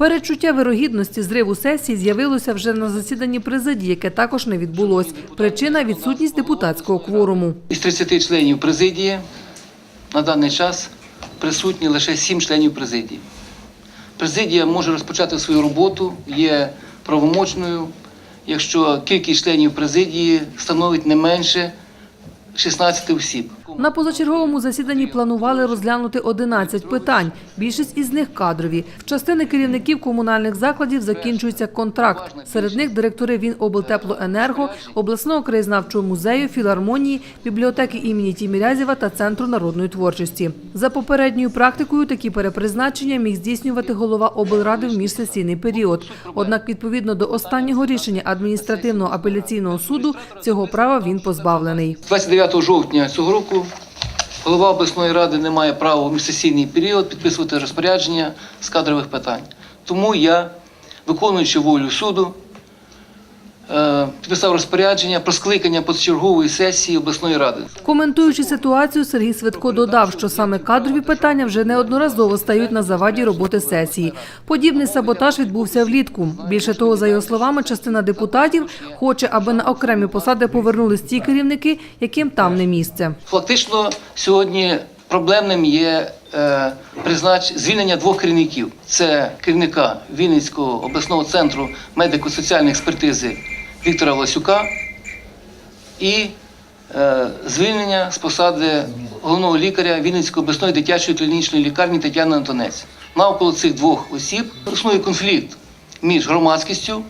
Перечуття вирогідності зриву сесії з'явилося вже на засіданні президії, яке також не відбулось. Причина відсутність депутатського кворуму. Із 30 членів президії на даний час присутні лише 7 членів президії. Президія може розпочати свою роботу, є правомочною, якщо кількість членів президії становить не менше 16 осіб. На позачерговому засіданні планували розглянути 11 питань. Більшість із них кадрові. В частини керівників комунальних закладів закінчується контракт. Серед них директори Віноблтеплоенерго, обласного краєзнавчого музею, філармонії, бібліотеки імені Тімірязєва та Центру народної творчості. За попередньою практикою такі перепризначення міг здійснювати голова облради в міжсесійний період. Однак, відповідно до останнього рішення адміністративного апеляційного суду, цього права він позбавлений. 29 жовтня цього року голова обласної ради не має права в міжсесійний період підписувати розпорядження з кадрових питань. Тому я, виконуючи волю суду, підписав розпорядження про скликання позачергової сесії обласної ради. Коментуючи ситуацію, Сергій Свитко додав, що саме кадрові питання вже неодноразово стають на заваді роботи сесії. Подібний саботаж відбувся влітку. Більше того, за його словами, частина депутатів хоче, аби на окремі посади повернулись ті керівники, яким там не місце. Фактично сьогодні проблемним є е, признач... звільнення двох керівників: це керівника Вінницького обласного центру медико-соціальної експертизи Віктора Власюка і е, звільнення з посади головного лікаря Вінницької обласної дитячої клінічної лікарні Тетяни Антонець. Навколо цих двох осіб існує конфлікт між громадськістю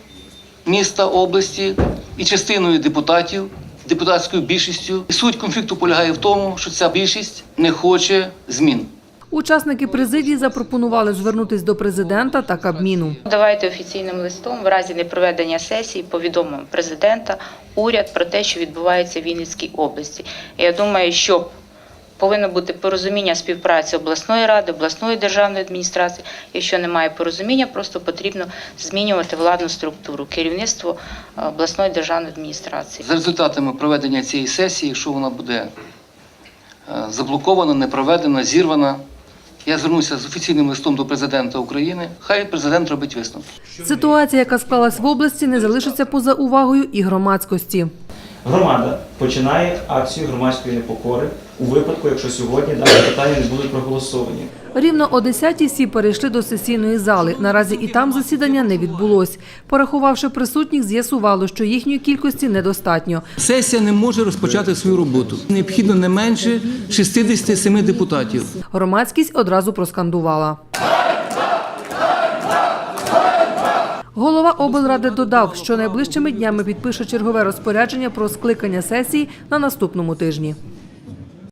міста, області і частиною депутатів, депутатською більшістю. І суть конфлікту полягає в тому, що ця більшість не хоче змін. Учасники президії запропонували звернутись до президента та Кабміну. Давайте офіційним листом в разі непроведення сесії повідомимо президента, уряд про те, що відбувається в Вінницькій області. Я думаю, що повинно бути порозуміння співпраці обласної ради, обласної державної адміністрації. Якщо немає порозуміння, просто потрібно змінювати владну структуру, керівництво е, обласної державної адміністрації. За результатами проведення цієї сесії, якщо вона буде е, заблокована, не проведена, зірвана, я звернуся з офіційним листом до президента України. Хай президент робить висновки. Ситуація, яка склалась в області, не залишиться поза увагою і громадськості. Громада починає акцію громадської непокори у випадку, якщо сьогодні дані питання не будуть проголосовані. Рівно о 10-й всі перейшли до сесійної зали. Наразі і там засідання не відбулось. Порахувавши присутніх, з'ясувало, що їхньої кількості недостатньо. Сесія не може розпочати свою роботу. Необхідно не менше 67 депутатів. Громадськість одразу проскандувала. Голова облради додав, що найближчими днями підпише чергове розпорядження про скликання сесії на наступному тижні.